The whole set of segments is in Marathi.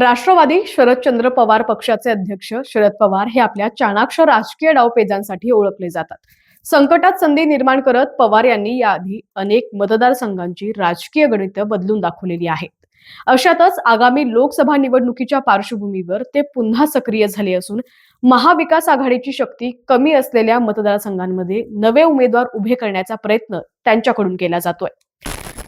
राष्ट्रवादी शरदचंद्र पवार पक्षाचे अध्यक्ष शरद पवार हे आपल्या चाणाक्ष राजकीय डावपेजांसाठी ओळखले जातात. संकटात संधी निर्माण करत पवार यांनी याआधी अनेक मतदारसंघांची राजकीय गणितं बदलून दाखवलेली आहेत. अशातच आगामी लोकसभा निवडणुकीच्या पार्श्वभूमीवर ते पुन्हा सक्रिय झाले असून महाविकास आघाडीची शक्ती कमी असलेल्या मतदारसंघांमध्ये नवे उमेदवार उभे करण्याचा प्रयत्न त्यांच्याकडून केला जातोय.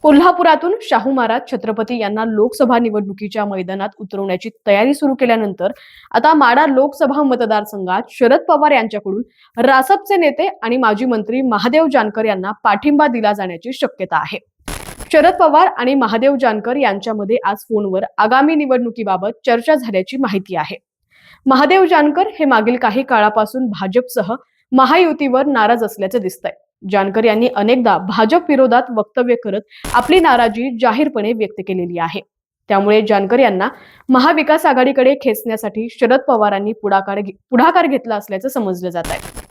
कोल्हापुरातून शाहू महाराज छत्रपती यांना लोकसभा निवडणुकीच्या मैदानात उतरवण्याची तयारी सुरू केल्यानंतर आता माडा लोकसभा मतदारसंघात शरद पवार यांच्याकडून रासपचे नेते आणि माजी मंत्री महादेव जानकर यांना पाठिंबा दिला जाण्याची शक्यता आहे. शरद पवार आणि महादेव जानकर यांच्यामध्ये आज फोनवर आगामी निवडणुकीबाबत चर्चा झाल्याची माहिती आहे. महादेव जानकर हे मागील काही काळापासून भाजपसह महायुतीवर नाराज असल्याचे दिसतंय. जानकर यांनी अनेकदा भाजप विरोधात वक्तव्य करत आपली नाराजी जाहीरपणे व्यक्त केलेली आहे. त्यामुळे जानकर यांना महाविकास आघाडीकडे खेचण्यासाठी शरद पवारांनी पुढाकार पुढाकार घेतला असल्याचं समजलं जात आहे.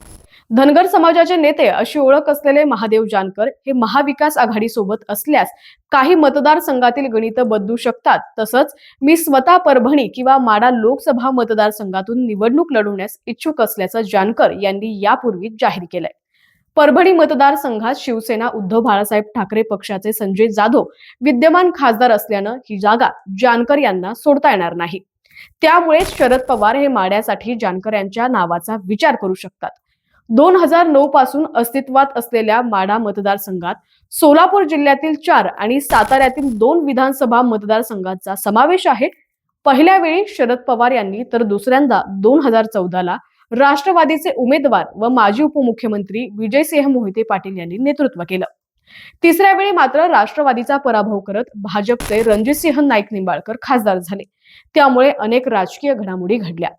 धनगर समाजाचे नेते अशी ओळख असलेले महादेव जानकर हे महाविकास आघाडी सोबत असल्यास काही मतदारसंघातील गणित बदलू शकतात. तसंच मी स्वतः परभणी किंवा माडा लोकसभा मतदारसंघातून निवडणूक लढवण्यास इच्छुक असल्याचं जानकर यांनी यापूर्वी जाहीर केलंय. परभणी मतदारसंघात शिवसेना उद्धव बाळासाहेब ठाकरे पक्षाचे संजय जाधव विद्यमान खासदार असल्यानं ही जागा जानकर यांना सोडता येणार नाही. त्यामुळे शरद पवार हे माड्यासाठी जानकर यांच्या नावाचा विचार करू शकतात. दोन हजार नऊ पासून अस्तित्वात असलेल्या माडा मतदारसंघात सोलापूर जिल्ह्यातील चार आणि साताऱ्यातील दोन विधानसभा मतदारसंघाचा समावेश आहे. पहिल्या वेळी शरद पवार यांनी तर दुसऱ्यांदा दोन हजार चौदाला राष्ट्रवादीचे उमेदवार व माजी उपमुख्यमंत्री विजयसिंह मोहिते पाटील यांनी नेतृत्व केलं. तिसऱ्या वेळी मात्र राष्ट्रवादीचा पराभव करत भाजपचे रणजितसिंह नाईक निंबाळकर खासदार झाले. त्यामुळे अनेक राजकीय घडामोडी घडल्या.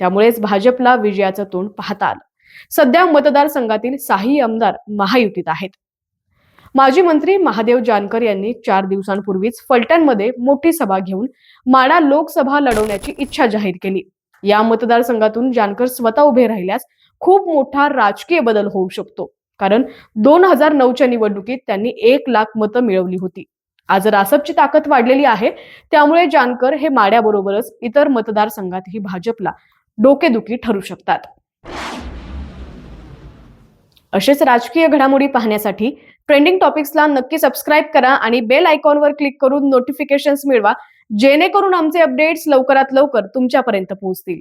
त्यामुळेच भाजपला विजयाचं तोंड पाहता आलं. सध्या मतदारसंघातील साही आमदार महायुतीत आहेत. माजी मंत्री महादेव जानकर यांनी चार दिवसांपूर्वीच फलटणमध्ये मोठी सभा घेऊन माडा लोकसभा लढवण्याची इच्छा जाहीर केली. या मतदारसंघातून जानकर स्वतः उभे राहिल्यास खूप मोठा राजकीय बदल होऊ शकतो. कारण दोन हजार नऊच्या निवडणुकीत त्यांनी एक लाख मतं मिळवली होती. आज रासपची ताकद वाढलेली आहे त्यामुळे जानकर हे माड्याबरोबरच इतर मतदारसंघातही भाजपला डोकेदुखी ठरू शकतात. असेच राजकीय घडामोडी पाहण्यासाठी ट्रेंडिंग टॉपिक्सला नक्की सबस्क्राईब करा आणि बेल आयकॉनवर क्लिक करून नोटिफिकेशन्स मिळवा. जेणेकरून आमचे अपडेट्स लवकरात लवकर तुमच्यापर्यंत पोहोचतील.